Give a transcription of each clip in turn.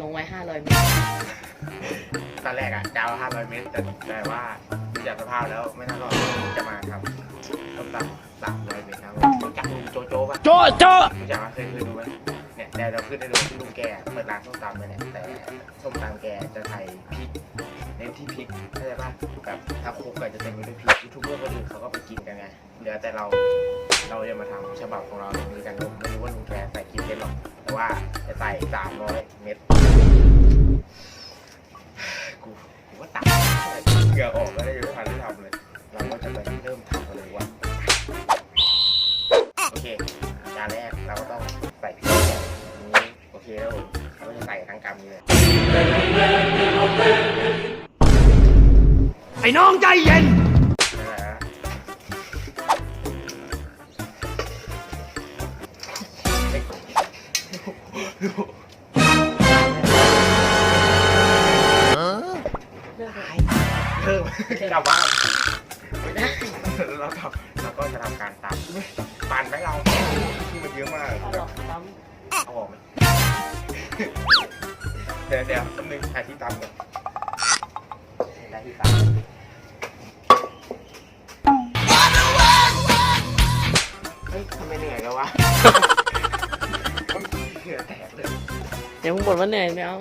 ลงไว้ 500 เมตร ตอนแรกอะดาวห้าร้อยเมตรแต่แต่ว่าดูจากสภาพแล้วไม่น่ารอดจะมาทำต้มตำสามร้อยเมตรครับรู้จักลุงโจโจ้ปะโจ๊ะโจ๊ะรู้จักปะเคยเคยดูไหมเนี่ยแต่เราขึ้นได้ดูที่ลุงแกเปิดร้านส้มตำเลยเนี่ยแต่ส้มตำแกจะใส่พริกเน้นที่พริกเข้าใจปะแบบถ้าคลุกก็จะเต็มไปด้วยพริกยูทูบเบอร์คนอื่นเขาก็ไปกินกันไงเหลือแต่เราเราจะมาทำฉบับของเราในมือกันผมไม่รู้ว่าลุงแกใส่กี่เม็ดหรอกแต่ว่าจะใส่สามร้อยเม็ด กูกูว่าตัดเหงื่อออกแล้วยังไม่ทันได้ทำเลย เราก็จะไปเริ่มทำกันเลยว่าโอเคจานแรกเราก็ต้องใส่พริกนี้โอเคแล้วเราก็จะใส่ทั้งกำนี้เลยไอ้น้องใจเย็น เพิ่ม กลับบ้านไม่ได้เราทำเราก็จะทำการตำปั่นไปเราที่มันเยอะมากเอาหรอกปั๊มเอาออกไหมเดี๋ยวเดี๋ยวแป๊บนึงหาที่ตำก่อนได้ที่ตำเฮ้ยทำไมเหนื่อยกันวะเหงื่อแตกเลยเดี๋ยวมึงบ่นว่าเหนื่อยไม่เอา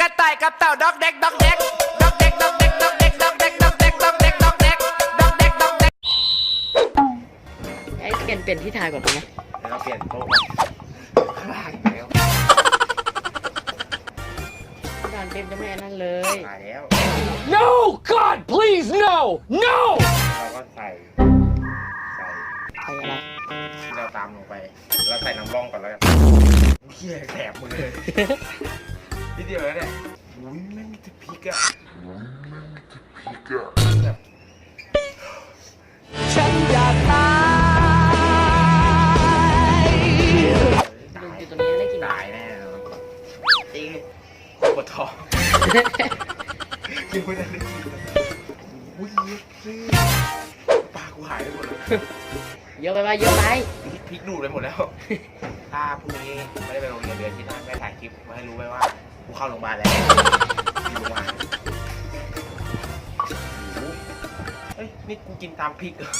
กระต่ายกับเต่าดอกเด็กดอกเด็กายก่อนได้ไหมเดี๋ยวเราเปลี่ยนโต๊ะก่อนข้างล่างอีกแล้วด่านเต็มจะไม่อันนั่นเลย มาแล้ว No God please no no เราก็ใส่ ใส่ใครอะไรที่เราตามลงไป เราใส่น้ำร่องก่อนแล้วกันเฮียแสบมือเลยนิดเดียวแล้วเนี่ยอุ้ยไม่มีแต่พริกอะแบ อุ้ยซื้อปากกูหายไปหมดเลยเยอะไปว่าเยอะไปพริกดูดไปหมดแล้ว ถ้าพรุ่งนี้ไม่ได้ไปโรงเรียนเดือนที่หน้าแม่ถ่ายคลิปมาให้รู้ไว้ว่ากูเข้าโรงพยาบาลแล้วอยู่โรงพยาบาลโอ้โหเฮ้ยนี่กูกินตามพริกเหรอ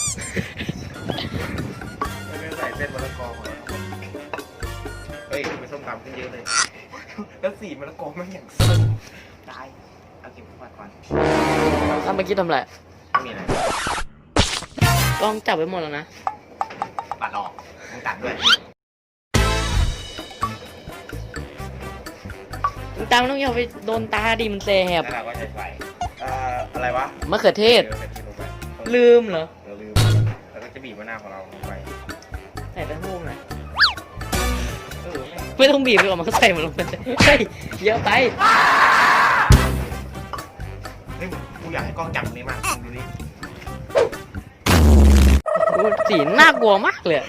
ไม่ได้ใส่เส้นมะละกอมาแล้วเฮ้ยเป็นส้มตำขึ้นเยอะเลย แล้วสีมะละกอมันอย่างส้มตายเอาเก็บไว้ก่อนทำเมื่อกี้ทำอะไรไม่มีอะไรกล้องจับไว้หมดแล้วนะ ปัดออกมึงตัดด้วยมึงตามต้องอย่าไปโดนตาดิมันแสบแล้วเราก็จะใส่เอ่ออะไรวะมะเขือเทศดี๋ยวใส่พริกลงไปลืมเหรอ เราลืมแล้วก็จะบีบมะนาวของเราลงไปใส่ไปหูหน่อยเออแม่งไม่ต้องบีบไปก่อนมันก็ใส่มันลงไปเฮ้ยเยอะไปเฮ้ยกู อยากให้กล้องจับตรงนี้มากมึงดูนี่โอ้สีน่ากลัวมากเลยอะ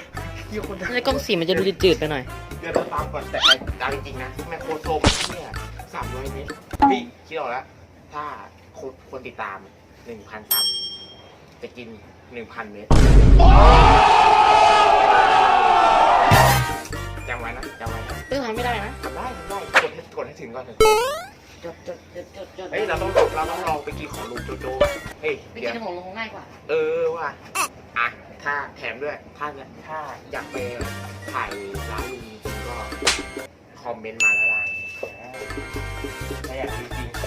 ที่คนในกล้องสีมันจะดูจืดๆไปหน่อย เดี๋ยวเราตามก่อนแต่ไอ้ตามจริงๆนะแม่โคโซมเนี่ยสามร้อยเมตรพี่คิดออกแล้วถ้าคนคนติดตามหนึ่งพันซับจะกินหนึ่งพันเมตรจำไว้นะจำไว้นะเออทำไม่ได้นะทำได้ทำได้กดให้กดให้ถึงก่อนเถอะ จดจดจดจดจดเฮ้ยเราต้องเราต้องลองไปกินของลุงโจโจ้ว่ะเฮ้ยไม่เดี๋กิยนวของลงง่ายกว่า เออว่ะอะถ้าแถมด้วยถ้าถ้าอยากไปถ่ายร้านลุงก็คอมเมนต์มาแล้วล่ะถ้าอยากจริงๆ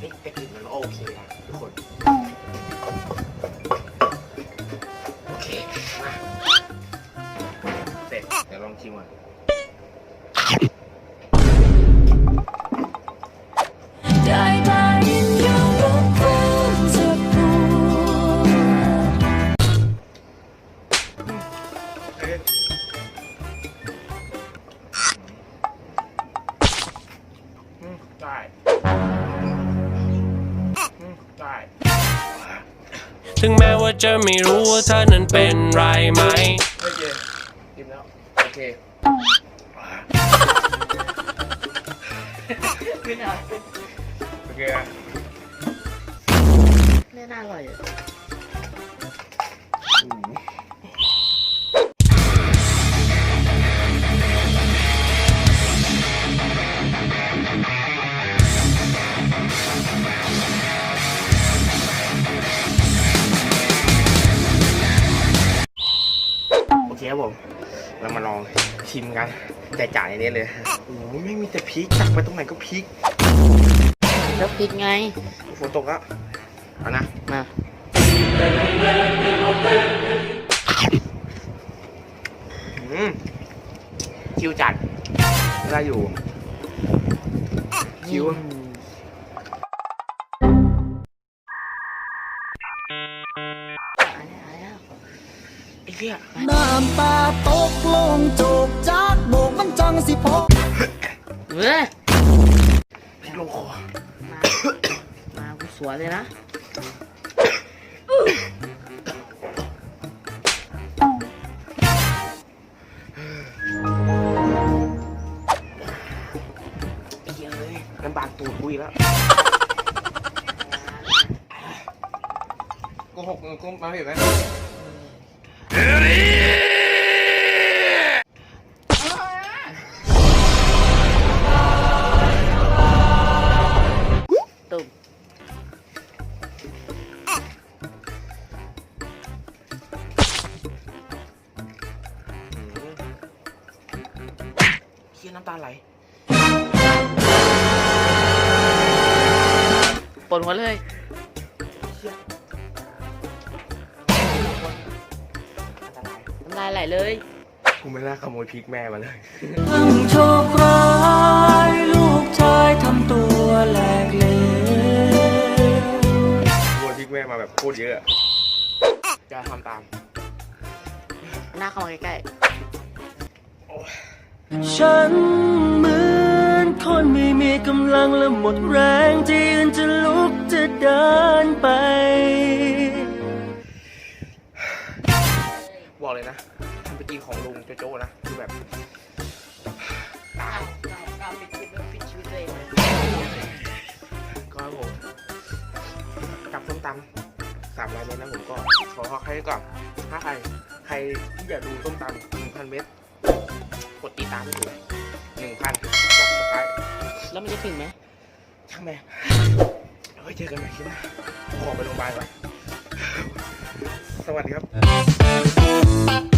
เฮ้ยแต่กลิ่นมันโอเคนะทุกคนโอเคมาเสร็จเดี๋ยวลองชิมก่อน ได้ถึงแม้ว่าจะไม่รู้ว่าเธอนั้นเป็นไรไหมโอเคกินแล้วโอเคขึ้นอะโอเคอะแน่น่าอร่อยอะอืม เรามาลองชิมกันจ่ายๆในนี้เลยโอ้ยไม่มีแต่พริกตักไปตรงไหนก็พริกแล้วพริกไงฝนตกแล้วเอานะมาอืมคิวจัดได้อยู่ คิวไอ้ เหี้ยน้ำตาตกลงโจกจากโบกมันจังสิพกเว้ยพริกลงคอมามากูสวนเลยนะไอ้เหี้ยเลยลำบากตูดกูอีกแล้วโกหกกูมาเห็นไหมตุ่ม เหี้ยน้ำตาไหลปนหัวเลยน้ำตาไหลน้ำลายไหลเลยกูไม่น่าขโมยพริกแม่มาเลยทั้งโชคร้ายลูกชายทำตัวแหลกเหลวขโมยพริกแม่มาแบบโคตรเยอะอะจะทำตาม หน้าเข้ามาใกล้ ฉันเหมือนคนไม่มีกำลังและหมดแรงที่ยืนจะลุกจะเดินไป บอกเลยนะทำไปกินของลุงโจโจ้นะคือแบบๆเราเราปิดชีวิตปิดชีวิตตัวเองเลยก็ครับผมกับส้มตำสามร้อยเมตรนะผมก็ขอขอใครก่อนถ้าใครใครที่อยากดูส้มตำหนึ่งพันเมตร กดติดตามให้ดูหนึ่งพันกับสกายแล้วมันจะถึงไหมช่างแม่งเฮ้ยเจอกันใหม่คลิปหน้าขอไปโรงพยาบาลก่อนสวัสดีครับ